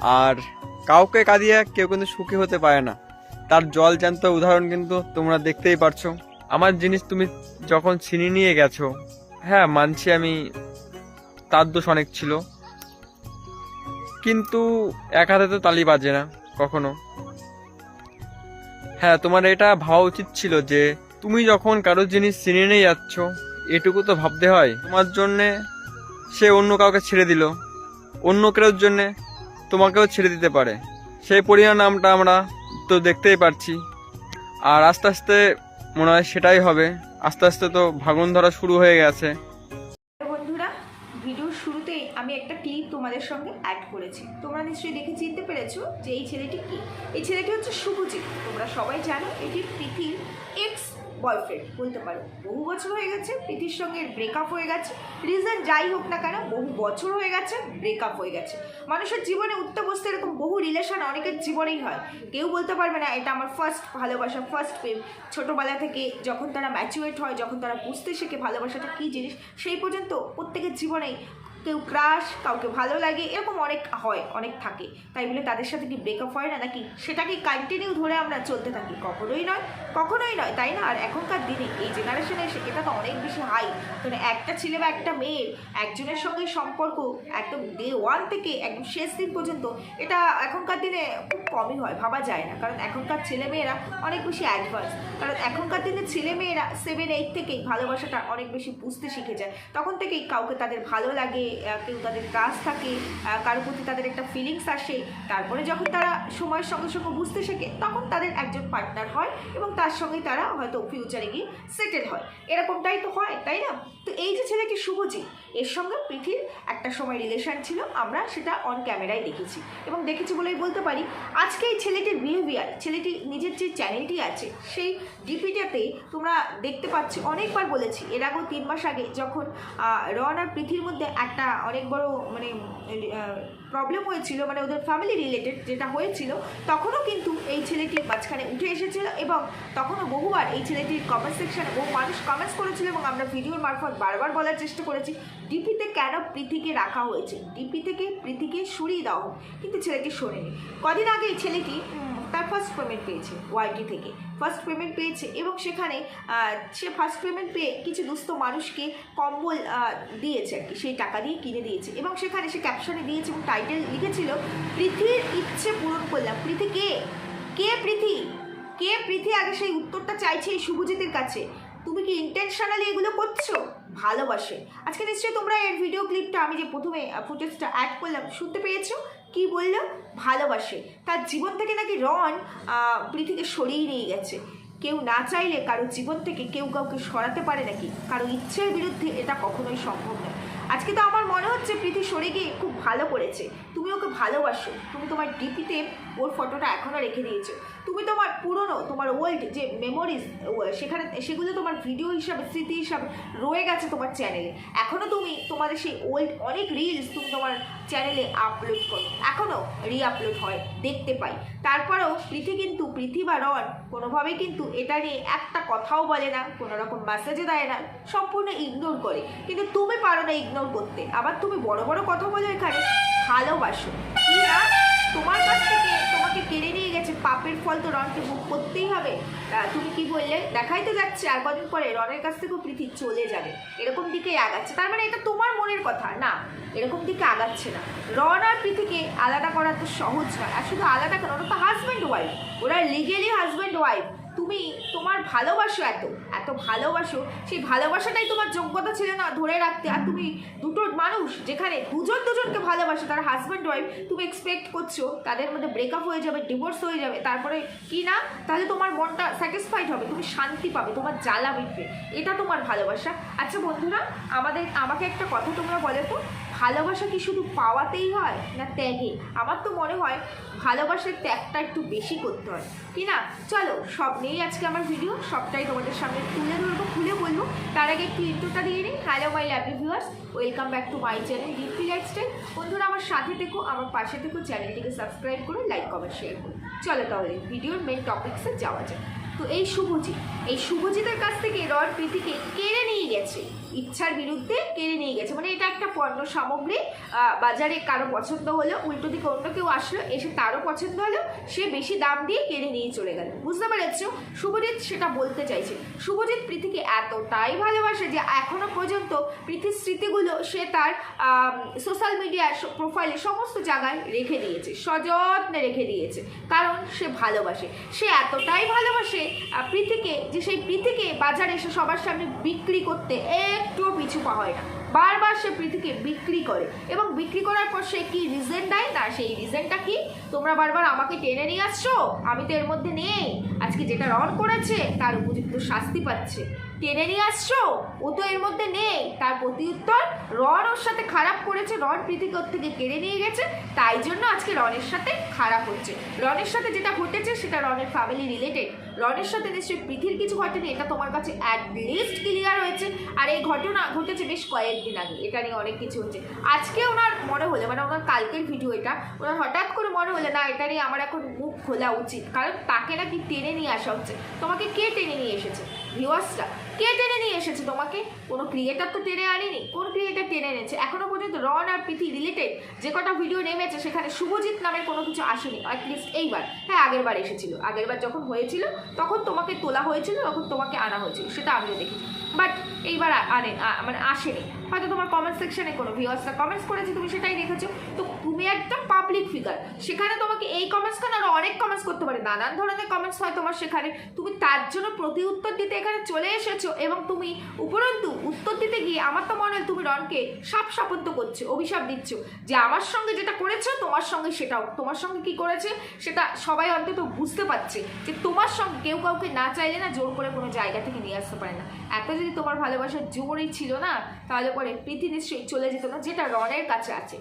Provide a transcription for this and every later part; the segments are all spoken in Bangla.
আর কাউকে কাঁদিয়ে কেউ কিন্তু সুখী হতে পারে না। তার জল জ্যান্ত উদাহরণ কিন্তু তোমরা দেখতেই পারছ। আমার জিনিস তুমি যখন ছিনিয়ে নিয়ে গেছো হ্যাঁ মানছি আমি, তার দোষ অনেক ছিল। কিন্তু এক হাতে তো তালি বাজে না, কখনো। হ্যাঁ তোমার এটা ভাবা উচিত ছিল যে তুমি যখন কারও জিনিস ছিনিয়ে নিয়ে যাচ্ছ, এটুকু তো ভাবতে হয়। তোমার জন্যে সে অন্য কাউকে ছেড়ে দিল। অন্য কারোর জন্যে তোমাকেও ছেড়ে দিতে পারে। সেই পরিমাণ নামটা আমরা তো দেখতেই পারছি। আর আস্তে আস্তে মনে হয় সেটাই হবে। আস্তে আস্তে তো ভাগন ধরা শুরু হয়ে গেছে। ভিডিওর শুরুতেই আমি একটা ক্লিপ তোমাদের সঙ্গে অ্যাড করেছি। তোমরা নিশ্চয়ই দেখে চিনতে পেরেছ যে এই ছেলেটি কি? এই ছেলেটি হচ্ছে শুভজিৎ। তোমরা সবাই জানো এটি প্রীতির এক্স বয়ফ্রেন্ড বলতে পারো। বহু বছর হয়ে গেছে, প্রীতির সঙ্গে ব্রেকআপ হয়ে গেছে। রিজন যাই হোক না কেন, বহু বছর হয়ে গেছে ব্রেকআপ হয়ে গেছে। মানুষের জীবনে উঠতে বসতে এরকম বহু রিলেশন অনেকের জীবনেই হয়। কেউ বলতে পারবে না, এটা আমার ফার্স্ট ভালোবাসা ফার্স্ট প্রেম। ছোটোবেলা থেকে যখন তারা ম্যাচুয়েট হয়, যখন তারা বুঝতে শেখে ভালোবাসাটা কী জিনিস, সেই পর্যন্ত প্রত্যেকের জীবনেই কেউ ক্রাশ কাউকে ভালো লাগে, এরকম অনেক হয়, অনেক থাকে। তাই বলে তাদের সাথে কি ব্রেকআপ হয় না, নাকি সেটাকে কন্টিনিউ ধরে আমরা চলতে থাকি? কখনোই নয় কখনোই নয়, তাই না? আর এখনকার দিনে এই জেনারেশনে এসে এটা তো অনেক বেশি হাই মানে একটা ছেলে বা একটা মেয়ের একজনের সঙ্গে সম্পর্ক একদম ডে ওয়ান থেকে একদম শেষ দিন পর্যন্ত, এটা এখনকার দিনে খুব কমই হয়, ভাবা যায় না। কারণ এখনকার ছেলেমেয়েরা অনেক বেশি অ্যাডভান্স কারণ এখনকার দিনে ছেলেমেয়েরা সেভেন এইট থেকেই ভালোবাসাটা অনেক বেশি বুঝতে শিখে যায়। তখন থেকেই কাউকে তাদের ভালো লাগে কেউ তাদের কাজ থাকে কারোর প্রতি তাদের একটা ফিলিংস আসে, তারপরে যখন তারা সময়ের সঙ্গে সঙ্গে বুঝতে শেখে, তখন তাদের একজন পার্টনার হয় এবং তার সঙ্গেই তারা হয়তো ফিউচারে গিয়ে সেটেল হয়। এরকমটাই তো হয়, তাই না? তো এই যে ছেলেটি শুভজিৎ, এর সঙ্গে পৃথির একটা সময় রিলেশন ছিল, আমরা সেটা অন ক্যামেরায় দেখেছি। এবং দেখেছি বলেই বলতে পারি, আজকে এই ছেলেটির বিহেভিয়ার ছেলেটি নিজের যে চ্যানেলটি আছে, সেই ডিপিটাতে তোমরা দেখতে পাচ্ছ, অনেকবার বলেছি, এর আগেও তিন মাস আগে যখন রন আর পৃথির মধ্যে একটা অনেক বড় মানে প্রবলেম হয়েছিল মানে ওদের ফ্যামিলি রিলেটেড যেটা হয়েছিল, তখনও কিন্তু এই ছেলেটি মাঝখানে উঠে এসেছিল এবং তখনও বহুবার এই ছেলেটির কমেন্ট সেকশনে বহু মানুষ কমেন্টস করেছিল এবং আমরা ভিডিওর মারফত বারবার বলার চেষ্টা করেছি ডিপিতে কেন প্রীতিকে রাখা হয়েছে? ডিপি থেকে প্রীতিকে সরিয়ে দেওয়া কিন্তু ছেলেটি শোনেনি। কদিন আগে এই ছেলেটি তার ফার্স্ট পেমেন্ট পেয়েছে ওয়াইটি থেকে। ফার্স্ট পেমেন্ট পেয়েছে এবং সেখানে সে ফার্স্ট পেমেন্ট পেয়ে কিছু দুস্থ মানুষকে কম্বল দিয়েছে আর কি। সেই টাকা দিয়ে কিনে দিয়েছে এবং সেখানে সে ক্যাপশনে দিয়েছে এবং টাইটেল লিখেছিল পৃথিবীর ইচ্ছে পূরণ করলাম। পৃথি কে? কে পৃথি? কে পৃথি? আগে সেই উত্তরটা চাইছে এই শুভজিতের কাছে। তুমি কি ইন্টেনশনালি এগুলো করছ? ভালোবাসে। আজকে নিশ্চয়ই তোমরা এর ভিডিও ক্লিপটা আমি যে প্রথমে ফুটেজটা অ্যাড করলাম, শুনতে পেয়েছ? কি বলল? ভালোবাসে। তার জীবন থেকে নাকি রন পৃথিবীকে সরিয়ে নিয়ে গেছে। কেউ না চাইলে কারও জীবন থেকে কেউ কাউকে সরাতে পারে নাকি? কারও ইচ্ছের বিরুদ্ধে এটা কখনোই সম্ভব নয়। আজকে তো আমার মনে হচ্ছে প্রীতি সরে গিয়ে খুব ভালো করেছে। তুমি ওকে ভালোবাসো। তুমি তোমার ডিপিতে ওর ফটোটা এখনও রেখে দিয়েছ। তুমি তোমার পুরনো, তোমার ওল্ড যে মেমোরিজ সেখানে, সেগুলো তোমার ভিডিও হিসাবে, স্মৃতি হিসাবে রয়ে গেছে তোমার চ্যানেলে এখনও তুমি তোমাদের সেই ওল্ড অনেক রিলস তুমি তোমার চ্যানেলে আপলোড করো। এখনও রি আপলোড হয়, দেখতে পাই। তারপরেও প্রীতি কিন্তু পৃথি বা রন কোনোভাবেই কিন্তু এটা নিয়ে একটা কথাও বলে না, কোনো রকম মেসেজও দেয় না, সম্পূর্ণ ইগনোর করে। কিন্তু তুমি পারো না ইগনোর করতে। আবার তুমি বড় বড় কথা বলো এখানে, ভালোবাসো। তোমার কাছ থেকে তোমাকে কেড়ে নিয়ে পাপের ফল তো রনকে বুক করতেই হবে। তুমি কি বললে? দেখাই তো যাচ্ছে, আর কদিন পরে রনের কাছ থেকেও পৃথি চলে যাবে। এরকম দিকেই আগাচ্ছে। তার মানে এটা তোমার মনের কথা, না। এরকম দিকে আগাচ্ছে না। রন আর পৃথিকে আলাদা করা তো সহজ নয় আর শুধু আলাদা কেন, ওরা তো হাজব্যান্ড ওয়াইফ ওরা লিগেলি হাজব্যান্ড ওয়াইফ তুমি তোমার ভালোবাসো এত এত ভালোবাসো, সেই ভালোবাসাটাই তোমার যোগ্যতা ছিল না, ধরে রাখতে। আর তুমি দুটো মানুষ যেখানে দুজন দুজনকে ভালোবাসে, তার হাজব্যান্ড ওয়াইফ তুমি এক্সপেক্ট করছ, তাদের মধ্যে ব্রেকআপ হয়ে যাবে ডিভোর্স হয়ে যাবে, তারপরে কি না? তাহলে তোমার মনটা স্যাটিসফাইড হবে, তুমি শান্তি পাবে, তোমার জ্বালা মিটবে। এটা তোমার ভালোবাসা। আচ্ছা বন্ধুরা, আমাদের, আমাকে একটা কথা তোমরা বলে তো? ভালোবাসা কি শুধু পাওয়াতেই হয় না ত্যাগে? আমার তো মনে হয় ভালোবাসার ত্যাগটা একটু বেশি করতে হয়। কি না? চলো, সব নিয়েই আজকে আমার ভিডিও সবটাই তোমাদের সামনে তুলে ধরবো, খুলে বলব। তার আগে একটু ইন্ট্রোটা দিয়ে নিই। Hello my lovely viewers welcome back to my channel DP lifestyle বন্ধুরা, আমার সাথে থেকো, আমার পাশে থেকো, চ্যানেলটিকে সাবস্ক্রাইব করো লাইক কমেন্ট শেয়ার করো। চলো তাহলে ভিডিওর মেন টপিক্সে যাওয়া যায় তো এই শুভজিৎ, এই শুভজিতের কাছ থেকে রড প্রীতিকে কেড়ে নিয়ে গেছে। ইচ্ছার বিরুদ্ধে কেড়ে নিয়ে গেছে। মানে এটা একটা পণ্য সামগ্রী বাজারে কারও পছন্দ হলো, উল্টো দিকে অন্য কেউ আসলো, এসে তারও পছন্দ হলো, সে বেশি দাম দিয়ে কেড়ে নিয়ে চলে গেল। বুঝতে পেরেছ? শুভজিৎ সেটা বলতে চাইছে। শুভজিৎ প্রীতিকে এতটাই ভালোবাসে যে এখনও পর্যন্ত প্রীতির স্মৃতিগুলো সে তার সোশ্যাল মিডিয়ার প্রোফাইলে সমস্ত জায়গায় রেখে দিয়েছে, সযত্নে রেখে দিয়েছে। কারণ সে ভালোবাসে। সে এতটাই ভালোবাসে প্রীতিকে, যে সেই প্রীতিকে বাজারে এসে সবার সামনে বিক্রি করতে একটুও পিছু পা হয় না। বারবার সে পৃথিবীকে বিক্রি করে। এবং বিক্রি করার পর সে কি রিজেন দেয়? না, সেই রিজনটা কি? তোমরা বারবার আমাকে টেনে নিয়ে আসছো? আমি তো এর মধ্যে নেই। আজকে যেটা রন করেছে, তার উপযুক্ত শাস্তি পাচ্ছে। টেনে নিয়ে আসছো? ও তো এর মধ্যে নেই। তার প্রতি উত্তর রন ওর সাথে খারাপ করেছে। রন প্রীতিকে ওর থেকে কেড়ে নিয়ে গেছে। তাই জন্য আজকে রনের সাথে খারাপ হচ্ছে। রনের সাথে যেটা ঘটেছে, সেটা রনের ফ্যামিলি রিলেটেড রনের সাথে নিশ্চয়ই পৃথির কিছু ঘটেনি, এটা তোমার কাছে অ্যাট লিস্ট ক্লিয়ার হয়েছে। আর এই ঘটনা ঘটেছে বেশ কয়েকদিন আগে। এটা নিয়ে অনেক কিছু হচ্ছে। আজকে ওনার মনে হলো মানে ওনার কালকের ভিডিও এটা, ওনার হঠাৎ করে মনে হলো, না, এটা নিয়ে আমার এখন মুখ খোলা উচিত। কারণ তাকে নাকি টেনে নিয়ে আসা হচ্ছে। তোমাকে কে টেনে নিয়ে এসেছে? ভিউয়ার্সরা কে টেনে নিয়ে এসেছে তোমাকে? কোনো ক্রিয়েটার তো টেনে আনেনি, কোন ক্রিয়েটার টেনে এনেছে। এখনও পর্যন্ত রন আর প্রীতি রিলেটেড যে কটা ভিডিও নেমেছে, সেখানে শুভজিৎ নামের কোনো কিছু আসেনি অ্যাটলিস্ট এইবার। হ্যাঁ আগের বার এসেছিল। আগের যখন হয়েছিল, তখন তোমাকে তোলা হয়েছিল, তখন তোমাকে আনা হয়েছিল, সেটা আমিও দেখেছি। বাট এইবার আ- আনে মানে আসেনি। হয়তো তোমার কমেন্ট সেকশনে কোনো ভিউয়ার্সরা কমেন্টস করেছে, তুমি সেটাই দেখেছ। তো তুমি একটা পাবলিক ফিগার সেখানে তোমাকে এই কমেন্টস কেন আরও অনেক কমেন্টস করতে পারে। নানান ধরনের কমেন্টস হয় তোমার সেখানে। তুমি তার জন্য প্রতি উত্তর দিতে এখানে চলে এসেছ এবং তুমি উপরন্তু উত্তর দিতে গিয়ে আমার তো মনে হয় তুমি রনকে সাপ সাপত্য করছ, অভিশাপ দিচ্ছ। যে আমার সঙ্গে যেটা করেছ, তোমার সঙ্গে সেটাও। তোমার সঙ্গে কি করেছে, সেটা সবাই অন্তত বুঝতে পারছে যে তোমার সঙ্গে কেউ কাউকে না চাইলে না জোর করে কোনো জায়গা থেকে নিয়ে আসতে পারে না। এত যদি তোমার ভালোবাসার জোরই ছিল না, তাহলে পরে পৃথিবী নিশ্চয়ই চলে যেত না, যেটা রনের কাছে আছে।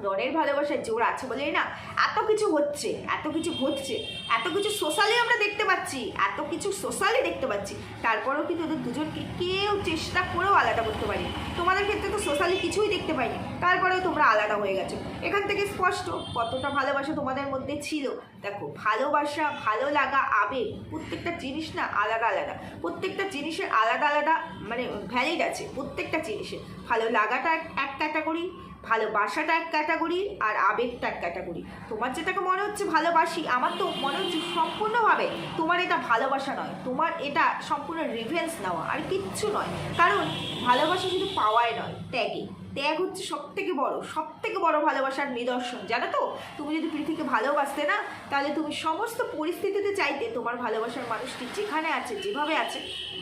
রনের ভালোবাসার জোর আছে বলেই না? এত কিছু হচ্ছে, এত কিছু ঘটছে, এত কিছু সোশ্যালি আমরা দেখতে পাচ্ছি, এত কিছু সোশ্যালি দেখতে পাচ্ছি। তারপরেও কিন্তু ওদের দুজনকে কেউ চেষ্টা করেও আলাদা করতে পারি তোমাদের ক্ষেত্রে তো সোশ্যালি কিছুই দেখতে পাইনি। তারপরেও তোমরা আলাদা হয়ে গেছো। এখান থেকে স্পষ্ট কতটা ভালোবাসা তোমাদের মধ্যে ছিল? দেখো, ভালোবাসা, ভালো লাগা, আবেগ, প্রত্যেকটা জিনিস না আলাদা আলাদা। প্রত্যেকটা জিনিসের আলাদা আলাদা মানে ভ্যালিড আছে, প্রত্যেকটা জিনিসের। ভালো লাগাটা এক- ক্যাটাগরি ভালোবাসাটা এক ক্যাটাগরি আর আবেগটা এক ক্যাটাগরি তোমার যেটাকে মনে হচ্ছে ভালোবাসি, আমার তো মনে হচ্ছে সম্পূর্ণভাবে তোমার এটা ভালোবাসা নয়, তোমার এটা সম্পূর্ণ রিভেন্স নেওয়া, আর কিচ্ছু নয়। কারণ ভালোবাসা শুধু পাওয়ায় নয় ত্যাগে ত্যাগ হচ্ছে সব থেকে বড় সব থেকে বড় ভালোবাসার নিদর্শন, জানো তো? তুমি যদি পৃথিবীকে ভালোবাসতে না, তাহলে তুমি সমস্ত পরিস্থিতিতে চাইতে তোমার ভালোবাসার মানুষটি যেখানে আছে, যেভাবে আছে,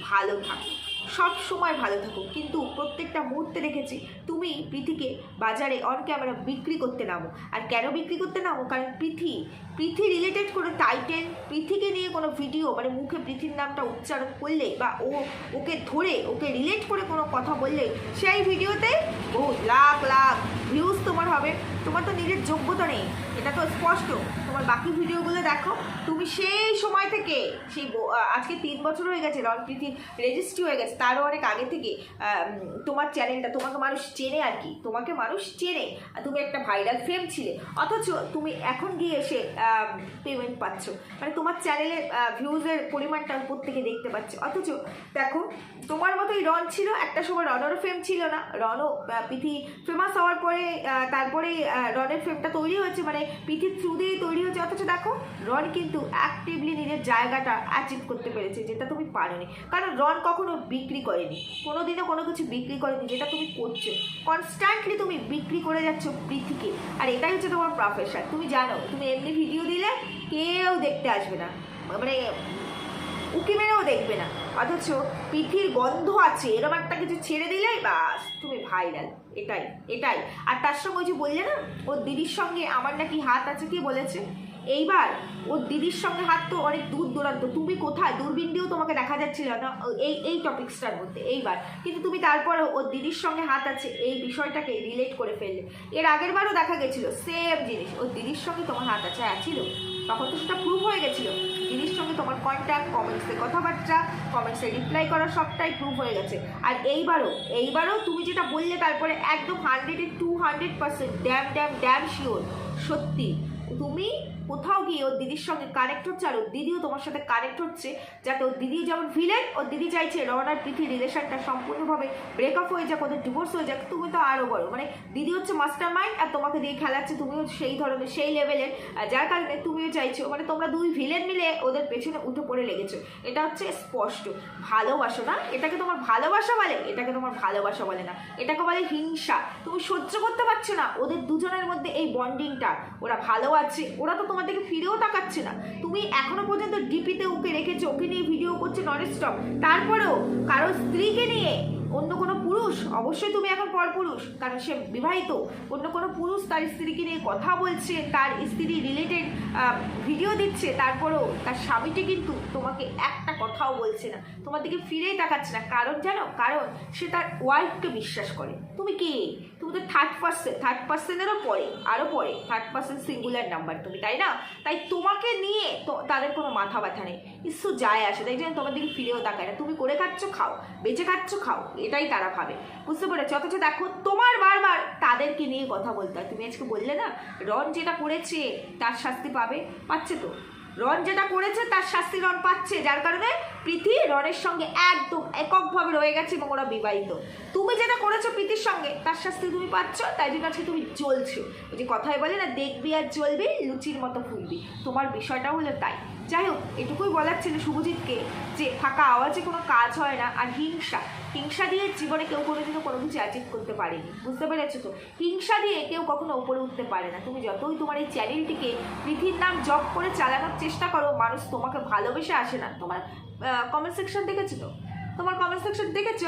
ভালো থাকো সব সময় ভালো থাকো। কিন্তু প্রত্যেকটা মুহূর্তে রেখেছি তুমি পৃথিকে বাজারে অন ক্যামেরা বিক্রি করতে নামো। আর কেন বিক্রি করতে নামো? কারণ পৃথি পৃথি রিলেটেড কোনো টাইটেল পৃথিকে নিয়ে কোনো ভিডিও মানে মুখে পৃথির নামটা উচ্চারণ করলে বা ও, ওকে ধরে, ওকে রিলেট করে কোনো কথা বললে, সেই ভিডিওতে বহু লাখ লাখ ভিউজ তোমার হবে। তোমার তো নিজের যোগ্যতা নেই। এটা তো স্পষ্ট। তোমার বাকি ভিডিওগুলো দেখো। তুমি সেই সময় থেকে সেই আজকে তিন বছর হয়ে গেছে রনপ্রীতি রেজিস্ট্রি হয়ে গেছে। তারও অনেক আগে থেকে তোমার চ্যানেলটা তোমাকে মানুষ চেনে আর কি। তোমাকে মানুষ চেনে। তুমি একটা ভাইরাল ফেম ছিলে। অথচ তুমি এখন গিয়ে এসে পেমেন্ট পাচ্ছ। মানে তোমার চ্যানেলের ভিউজের পরিমাণটা উপর থেকে দেখতে পাচ্ছে। অথচ দেখো তোমার মতোই রন ছিল। একটা সময় রনেরও ফেম ছিল না। রনও আহ, পিথি ফেমাস হওয়ার পরে তারপরে রনের ফ্রেমটা তৈরি হয়েছে মানে পিথির থ্রু দিয়েই তৈরি হয়েছে। অথচ দেখো, রন কিন্তু অ্যাক্টিভলি নিজের জায়গাটা অ্যাচিভ করতে পেরেছে, যেটা তুমি পারোনি। কারণ রন কখনো বিক্রি করেনি। কোনো কোনোদিনও কোনো কিছু বিক্রি করেনি, যেটা তুমি করছ। কনস্ট্যান্টলি তুমি বিক্রি করে যাচ্ছ পৃথিবীকে। আর এটাই হচ্ছে তোমার প্রফেশন তুমি জানো, তুমি এমনি ভিডিও দিলে কেউ দেখতে আসবে না। মানে উকি মেরেও দেখবে না। অথচ পিঠির গন্ধ আছে এরকম একটা কিছু ছেড়ে দিলেই বাস, তুমি ভাইরাল এটাই এটাই। আর তার সঙ্গে ওই যে বললে না, ওর দিদির সঙ্গে আমার নাকি হাত আছে, কি বলেছে? এইবার ওর দিদির সঙ্গে হাত তো অনেক দূর দূরান্ত। তুমি কোথায়? দূরবীন দিয়েও তোমাকে দেখা যাচ্ছিল না, এই এই টপিক্সটার মধ্যে, এইবার। কিন্তু তুমি তারপরে ওর দিদির সঙ্গে হাত আছে, এই বিষয়টাকে রিলেট করে ফেললে। এর আগের বারও দেখা গেছিল সেম জিনিস। ওর দিদির সঙ্গে তোমার হাত আছে হ্যাঁ ছিল। তখন তো সেটা প্রুভ হয়ে গেছিল। কন্ট্যাক্ট কমেন্টসে কথাবার্তা কমেন্টসে রিপ্লাই করা সবটাই প্রুভ হয়ে গেছে। আর এইবারও এইবারও তুমি যেটা বললে তারপরে একদম হান্ড্রেডে two hundred percent damn damn damn sure সত্যি। তুমি কোথাও গিয়ে ওর দিদির সঙ্গে কানেক্ট হচ্ছে আর ওর দিদিও তোমার সাথে কানেক্ট হচ্ছে, যাতে ওর দিদি যেমন ভিলেন ওর দিদি চাইছে রন আর প্রীতির রিলেশনটা সম্পূর্ণভাবে ব্রেকআপ হয়ে যাক, ওদের ডিভোর্স হয়ে যাক, তুমি তো আরও বড়। মানে দিদি হচ্ছে মাস্টার মাইন্ড আর তোমাকে দিয়ে খেলাচ্ছে, তুমিও সেই ধরনের, সেই লেভেলের যার কারণে তুমিও চাইছো। মানে তোমরা দুই ভিলেন মিলে ওদের পেছনে উঠে পড়ে লেগেছো। এটা হচ্ছে স্পষ্ট। ভালোবাসো না? এটাকে তোমার ভালোবাসা বলে? এটাকে তোমার ভালোবাসা বলে না। এটাকে বলে হিংসা। তুমি সহ্য করতে পারছ না। ওদের দুজনের মধ্যে এই বন্ডিংটা ওরা ভালো আছে। ওরা তো তোমার দিকে ফিরেও তাকাচ্ছে না। তুমি এখনও পর্যন্ত ডিপিতে ওকে রেখেছো, ওকে নিয়ে ভিডিও করছে নন স্টপ তারপরেও কারও স্ত্রীকে নিয়ে অন্য কোনো পুরুষ, অবশ্যই তুমি এখন পরপুরুষ, কারণ সে বিবাহিত। অন্য কোনো পুরুষ তার স্ত্রীকে নিয়ে কথা বলছে, তার স্ত্রী রিলেটেড ভিডিও দিচ্ছে, তারপরেও তার স্বামীটি কিন্তু তোমাকে একটা কথাও বলছে না। তোমার দিকে ফিরেই তাকাচ্ছে না। কারণ জানো? কারণ সে তার ওয়াইফকে বিশ্বাস করে। তুমি কে? তুমি তো থার্ড পার্সেন্ট থার্ড পার্সেন্টেরও পরে, আরও পরে। থার্ড পার্সেন্ট সিঙ্গুলার নাম্বার তুমি, তাই না? তাই তোমাকে নিয়ে তো তাদের কোনো মাথা ব্যথা নেই। ইস্যু যায় আসে, তাই জন্য তোমার দিকে ফিরেও তাকায় না। তুমি করে খাচ্ছ, খাও। বেঁচে খাচ্ছ, খাও। এটাই তারা ভাবে। বুঝতে পেরেছ? অথচ দেখো, তোমার বারবার তাদেরকে নিয়ে কথা বলতে হয়। তুমি আজকে বললে না রন যেটা করেছে তার শাস্তি পাবে। পাচ্ছে তো। রন যেটা করেছে তার শাস্তি রন পাচ্ছে। যার কারণে প্রীতি রনের সঙ্গে একদম এককভাবে রয়ে গেছে এবং ওরা বিবাহিত। তুমি যেটা করেছ প্রীতির সঙ্গে, তার শাস্তি তুমি পাচ্ছ, তাই জন্য আজকে তুমি জ্বলছো। ওই যে কথায় বলে না, দেখবি আর জ্বলবি, লুচির মতো ফুলবি। তোমার বিষয়টা হলো তাই। যাই হোক, এটুকুই বলার ছিল শুভজিৎকে যে ফাঁকা আওয়াজে কোনো কাজ হয় না আর হিংসা। হিংসা দিয়ে জীবনে কেউ কোনোদিনও কোনো কিছু অ্যাচিভ করতে পারেনি। বুঝতে পেরেছ তো? হিংসা দিয়ে কেউ কখনো উপরে উঠতে পারে না। তুমি যতই তোমার এই চ্যানেলটিকে পৃথিবীর নাম জব করে চালানোর চেষ্টা করো, মানুষ তোমাকে ভালোবেসে আসে না। তোমার কমেন্ট সেকশন দেখেছ? তো তোমার কমেন্ট সেকশন দেখেছ?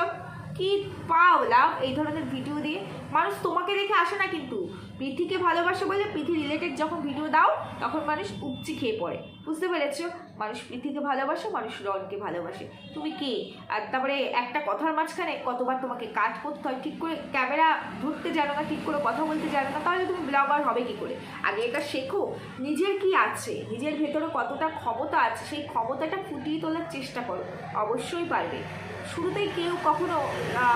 কি পাও লাভ এই ধরনের ভিডিও দিয়ে? মানুষ তোমাকে দেখে আসে না কিন্তু। পৃথিকে ভালোবাসে বলে পৃথি রিলেটেড যখন ভিডিও দাও, তখন মানুষ উপচি খেয়ে পড়ে। বুঝতে পেরেছ? মানুষ পৃথিকে ভালোবাসে, মানুষ রনকে ভালোবাসে। তুমি কে? আর তারপরে একটা কথার মাঝখানে কতবার তোমাকে কাজ করতে হয়, ঠিক করে ক্যামেরা ধরতে জানো না, ঠিক করে কথা বলতে জানো না, তাহলে তুমি ব্লগার হবে কি করে? আগে এটা শেখো, নিজের কি আছে? নিজের ভেতরে কতটা ক্ষমতা আছে, সেই ক্ষমতাটা ফুটিয়ে তোলার চেষ্টা করো। অবশ্যই পারবে। শুরুতেই কেউ কখনো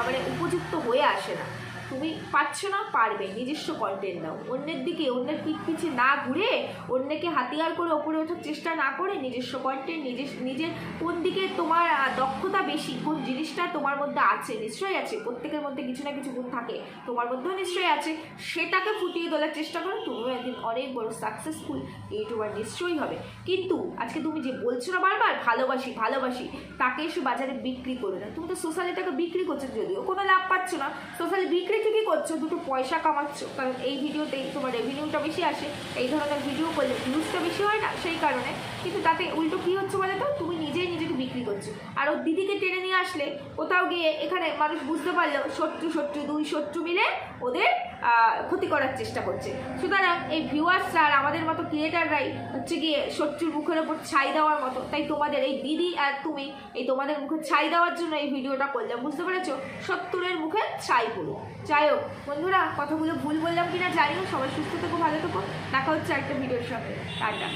মানে উপযুক্ত হয়ে আসে না। তুমি পারছ না, পারবে। নিজস্ব কন্টেন্ট দাও। অন্যের দিকে, অন্যের পিঠ পিছে না ঘুরে অন্যকে হাতিয়ার করে ওপরে ওঠার চেষ্টা না করে নিজস্ব কন্টেন্ট নিজের নিজের কোন দিকে তোমার দক্ষতা বেশি, কোন জিনিসটা তোমার মধ্যে আছে, নিশ্চয়ই আছে। প্রত্যেকের মধ্যে কিছু না কিছু গুণ থাকে। তোমার মধ্যেও নিশ্চয়ই আছে। সেটাকে ফুটিয়ে তোলার চেষ্টা করো, তুমিও একদিন অনেক বড় সাকসেসফুল ইউটিউবার নিশ্চয়ই হবে। কিন্তু আজকে তুমি যে বলছো না বারবার, ভালোবাসি ভালোবাসি, তাকে এসে বাজারে বিক্রি করো না। তুমি তো সোশ্যালি টাকা বিক্রি করছ যদিও। কোনো লাভ পাচ্ছ না। সোশ্যালি বিক্রি ঠিকই করছ, দুটো পয়সা কামাচ্ছ। কারণ এই ভিডিওতেই তোমার রেভিনিউটা বেশি আসে, এই ধরনের ভিডিও করলে ভিউজটা বেশি হয় না, সেই কারণে। কিন্তু তাতে উল্টো কী হচ্ছে বলে তো তুমি করছ। আর ওর দিদিকে টেনে নিয়ে আসলে, কোথাও গিয়ে এখানে মানুষ বুঝতে পারল শত্রু শত্রু, দুই শত্রু মিলে ওদের ক্ষতি করার চেষ্টা করছে। সুতরাং এই ভিউয়ার্সরা আর আমাদের মতো ক্রিয়েটাররাই হচ্ছে গিয়ে শত্রুর মুখের ওপর ছাই দেওয়ার মতো। তাই তোমাদের এই দিদি আর তুমি এই তোমাদের মুখে ছাই দেওয়ার জন্য এই ভিডিওটা করলাম। বুঝতে পেরেছ? সত্তরের মুখে ছাই পুরো। যাই হোক, বন্ধুরা, কথাগুলো ভুল বললাম কিনা জানিও। সবাই সুস্থ থেকো, ভালো থেকো। দেখা হচ্ছে একটা ভিডিওর সঙ্গে। টাটা।